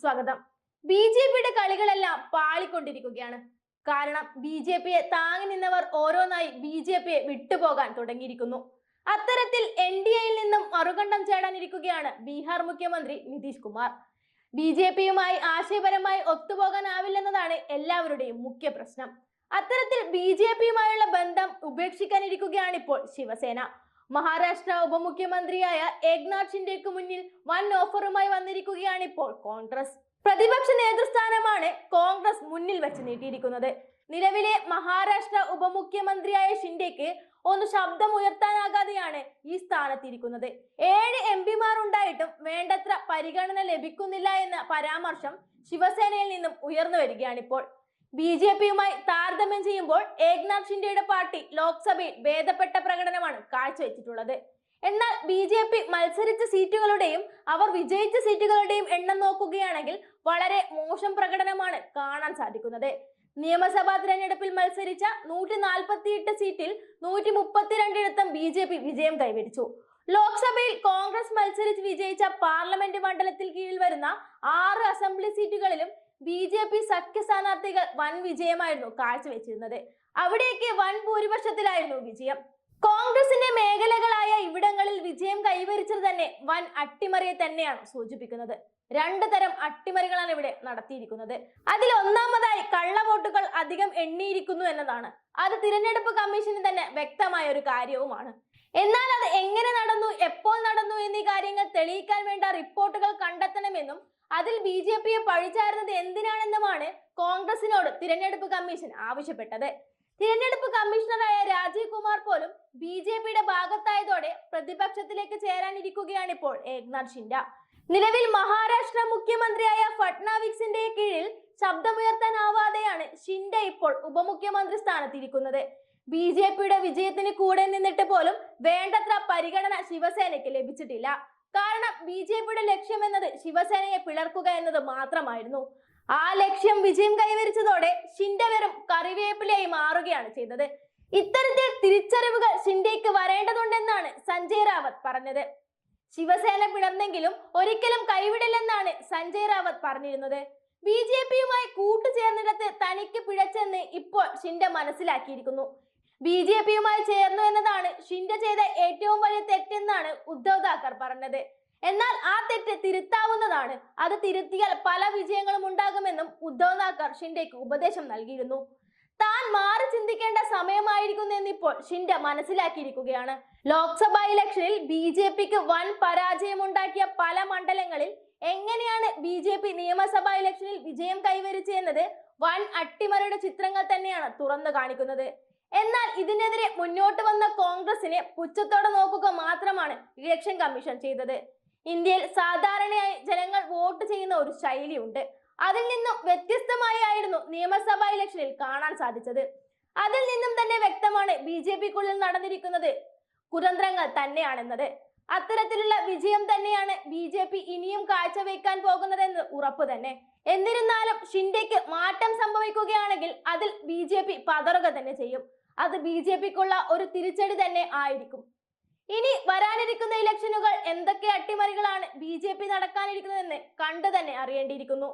സ്വാഗതം. B J പിയുടെ കളികളെല്ലാം പാളിക്കൊണ്ടിരിക്കുകയാണ്. കാരണം ബി ജെ പിയെ താങ്ങി നിന്നവർ ഓരോന്നായി ബി ജെ പിയെ വിട്ടുപോകാൻ തുടങ്ങിയിരിക്കുന്നു. അത്തരത്തിൽ എൻ ഡി എയിൽ നിന്നും മറുകണ്ഠം ചേടാനിരിക്കുകയാണ് ബീഹാർ മുഖ്യമന്ത്രി നിതീഷ് കുമാർ. ബി ജെ പിയുമായി ആശയപരമായി ഒത്തുപോകാനാവില്ലെന്നതാണ് എല്ലാവരുടെയും മുഖ്യ പ്രശ്നം. അത്തരത്തിൽ ബി ജെ പിയുമായുള്ള ബന്ധം ഉപേക്ഷിക്കാനിരിക്കുകയാണ് ഇപ്പോൾ ശിവസേന. മഹാരാഷ്ട്ര ഉപമുഖ്യമന്ത്രിയായ ഏക്നാഥ് ഷിൻഡെക്ക് മുന്നിൽ വൻ ഓഫറുമായി വന്നിരിക്കുകയാണ് ഇപ്പോൾ കോൺഗ്രസ്. പ്രതിപക്ഷ നേതൃസ്ഥാനമാണ് കോൺഗ്രസ് മുന്നിൽ വെച്ച് നീട്ടിയിരിക്കുന്നത്. നിലവിലെ മഹാരാഷ്ട്ര ഉപമുഖ്യമന്ത്രിയായ ഷിൻഡെക്ക് ഒന്ന് ശബ്ദമുയർത്താനാകാതെയാണ് ഈ സ്ഥാനത്തിരിക്കുന്നത്. ഏഴ് എം പിമാർ ഉണ്ടായിട്ടും വേണ്ടത്ര പരിഗണന ലഭിക്കുന്നില്ല എന്ന പരാമർശം ശിവസേനയിൽ നിന്നും ഉയർന്നു വരികയാണിപ്പോൾ. ബി ജെ പിയുമായി താരതമ്യം ചെയ്യുമ്പോൾ ഏക്നാഥ് ഷിൻഡെയുടെ പാർട്ടി ലോക്സഭയിൽ ഭേദപ്പെട്ട പ്രകടനമാണ് കാഴ്ചവെച്ചിട്ടുള്ളത്. എന്നാൽ ബി ജെ പി മത്സരിച്ച സീറ്റുകളുടെയും അവർ വിജയിച്ച സീറ്റുകളുടെയും എണ്ണം നോക്കുകയാണെങ്കിൽ വളരെ മോശം പ്രകടനമാണ് കാണാൻ സാധിക്കുന്നത്. നിയമസഭാ തിരഞ്ഞെടുപ്പിൽ മത്സരിച്ച നൂറ്റി നാൽപ്പത്തിയെട്ട് സീറ്റിൽ നൂറ്റി മുപ്പത്തിരണ്ടിടത്തും ബി ജെ പി വിജയം കൈവരിച്ചു. ലോക്സഭയിൽ കോൺഗ്രസ് മത്സരിച്ച് വിജയിച്ച പാർലമെന്റ് മണ്ഡലത്തിൽ കീഴിൽ വരുന്ന ആറ് അസംബ്ലി സീറ്റുകളിലും ബി ജെ പി സഖ്യ സ്ഥാനാർത്ഥികൾ വൻ വിജയമായിരുന്നു കാഴ്ചവെച്ചിരുന്നത്. അവിടെയൊക്കെ വൻ ഭൂരിപക്ഷത്തിലായിരുന്നു വിജയം. കോൺഗ്രസിന്റെ മേഖലകളായ ഇവിടങ്ങളിൽ വിജയം കൈവരിച്ചത് തന്നെ വൻ അട്ടിമറിയെ തന്നെയാണ് സൂചിപ്പിക്കുന്നത്. രണ്ട് തരം അട്ടിമറികളാണ് ഇവിടെ നടത്തിയിരിക്കുന്നത്. അതിൽ ഒന്നാമതായി കള്ളവോട്ടുകൾ അധികം എണ്ണിയിരിക്കുന്നു എന്നതാണ്. അത് തിരഞ്ഞെടുപ്പ് കമ്മീഷന് തന്നെ വ്യക്തമായ ഒരു കാര്യവുമാണ്. എന്നാൽ അത് എങ്ങനെ നടന്നു എപ്പോൾ നടന്നു എന്നീ കാര്യങ്ങൾ തെളിയിക്കാൻ വേണ്ട റിപ്പോർട്ടുകൾ കണ്ടെത്തണമെന്നും അതിൽ ബി ജെ പിയെ പഴിച്ചായിരുന്നത് എന്തിനാണെന്നുമാണ് കോൺഗ്രസിനോട് തിരഞ്ഞെടുപ്പ് കമ്മീഷൻ ആവശ്യപ്പെട്ടത്. തിരഞ്ഞെടുപ്പ് കമ്മീഷണറായ രാജീവ് കുമാർ പോലും ബി ജെ പിയുടെ ഭാഗത്തായതോടെ പ്രതിപക്ഷത്തിലേക്ക് ചേരാനിരിക്കുകയാണ് ഇപ്പോൾ ഏക്നാഥ് ഷിൻഡ. നിലവിൽ മഹാരാഷ്ട്ര മുഖ്യമന്ത്രിയായ ഫട്നാവിക്സിന്റെ കീഴിൽ ശബ്ദമുയർത്താനാവാതെയാണ് ഷിൻഡ ഇപ്പോൾ ഉപമുഖ്യമന്ത്രി സ്ഥാനത്തിരിക്കുന്നത്. ബി ജെ പിയുടെ വിജയത്തിന് കൂടെ നിന്നിട്ട് പോലും വേണ്ടത്ര പരിഗണന ശിവസേനയ്ക്ക് ലഭിച്ചിട്ടില്ല. കാരണം ബി ജെ പിയുടെ ലക്ഷ്യം എന്നത് ശിവസേനയെ പിളർക്കുക എന്നത് മാത്രമായിരുന്നു. ആ ലക്ഷ്യം വിജയം കൈവരിച്ചതോടെ ഷിൻഡവരും വെറും കറിവേപ്പിലയായി മാറുകയാണ് ചെയ്തത്. ഇത്തരത്തിൽ തിരിച്ചറിവുകൾ ഷിൻഡയ്ക്ക് വരേണ്ടതുണ്ടെന്നാണ് സഞ്ജയ് റാവത്ത് പറഞ്ഞത്. ശിവസേന പിളർന്നെങ്കിലും ഒരിക്കലും കൈവിടില്ലെന്നാണ് സഞ്ജയ് റാവത്ത് പറഞ്ഞിരുന്നത്. ബി ജെ പിയുമായി കൂട്ടുചേർന്നിടത്ത് തനിക്ക് പിഴച്ചെന്ന് ഇപ്പോൾ ഷിൻഡ മനസ്സിലാക്കിയിരിക്കുന്നു. ബി ജെ പിയുമായി ചേർന്നു എന്നതാണ് ഷിൻഡ ചെയ്ത ഏറ്റവും വലിയ തെറ്റെന്നാണ് ഉദ്ധവ് താക്കർ പറഞ്ഞത്. എന്നാൽ ആ തെറ്റ് തിരുത്താവുന്നതാണ്. അത് തിരുത്തിയാൽ പല വിജയങ്ങളും ഉണ്ടാകുമെന്നും ഉദ്ധവ് താക്കർ ഷിൻഡയ്ക്ക് ഉപദേശം നൽകിയിരുന്നു. താൻ മാറി ചിന്തിക്കേണ്ട സമയമായിരിക്കുന്നു എന്നിപ്പോൾ ഷിൻഡ മനസ്സിലാക്കിയിരിക്കുകയാണ്. ലോക്സഭാ ഇലക്ഷനിൽ ബി ജെ പിക്ക് വൻ പരാജയമുണ്ടാക്കിയ പല മണ്ഡലങ്ങളിൽ എങ്ങനെയാണ് ബി ജെ പി നിയമസഭാ ഇലക്ഷനിൽ വിജയം കൈവരിച്ചെന്നത് വൻ അട്ടിമറിയുടെ ചിത്രങ്ങൾ തന്നെയാണ് തുറന്നു കാണിക്കുന്നത്. എന്നാൽ ഇതിനെതിരെ മുന്നോട്ട് വന്ന കോൺഗ്രസിനെ പുച്ഛത്തോടെ നോക്കുക മാത്രമാണ് ഇലക്ഷൻ കമ്മീഷൻ ചെയ്തത്. ഇന്ത്യയിൽ സാധാരണയായി ജനങ്ങൾ വോട്ട് ചെയ്യുന്ന ഒരു ശൈലിയുണ്ട്. അതിൽ നിന്നും വ്യത്യസ്തമായി ആയിരുന്നു നിയമസഭാ ഇലക്ഷനിൽ കാണാൻ സാധിച്ചത്. അതിൽ നിന്നും തന്നെ വ്യക്തമാണ് ബി ജെ പിക്കുള്ളിൽ നടന്നിരിക്കുന്നത്. കുതന്ത്രങ്ങൾ തന്നെയാണെന്നത്. അത്തരത്തിലുള്ള വിജയം തന്നെയാണ് ബി ജെ പി ഇനിയും കാഴ്ചവെക്കാൻ പോകുന്നതെന്ന് ഉറപ്പ് തന്നെ. എന്നിരുന്നാലും ഷിൻഡയ്ക്ക് മാറ്റം സംഭവിക്കുകയാണെങ്കിൽ അതിൽ ബി ജെ പി പതറുക തന്നെ ചെയ്യും. അത് ബി ജെ പിക്കുള്ള ഒരു തിരിച്ചടി തന്നെ ആയിരിക്കും. ഇനി വരാനിരിക്കുന്ന ഇലക്ഷനുകൾ എന്തൊക്കെ അട്ടിമറികളാണ് ബി ജെ പി നടക്കാനിരിക്കുന്നതെന്ന് കണ്ടു തന്നെ അറിയേണ്ടിയിരിക്കുന്നു.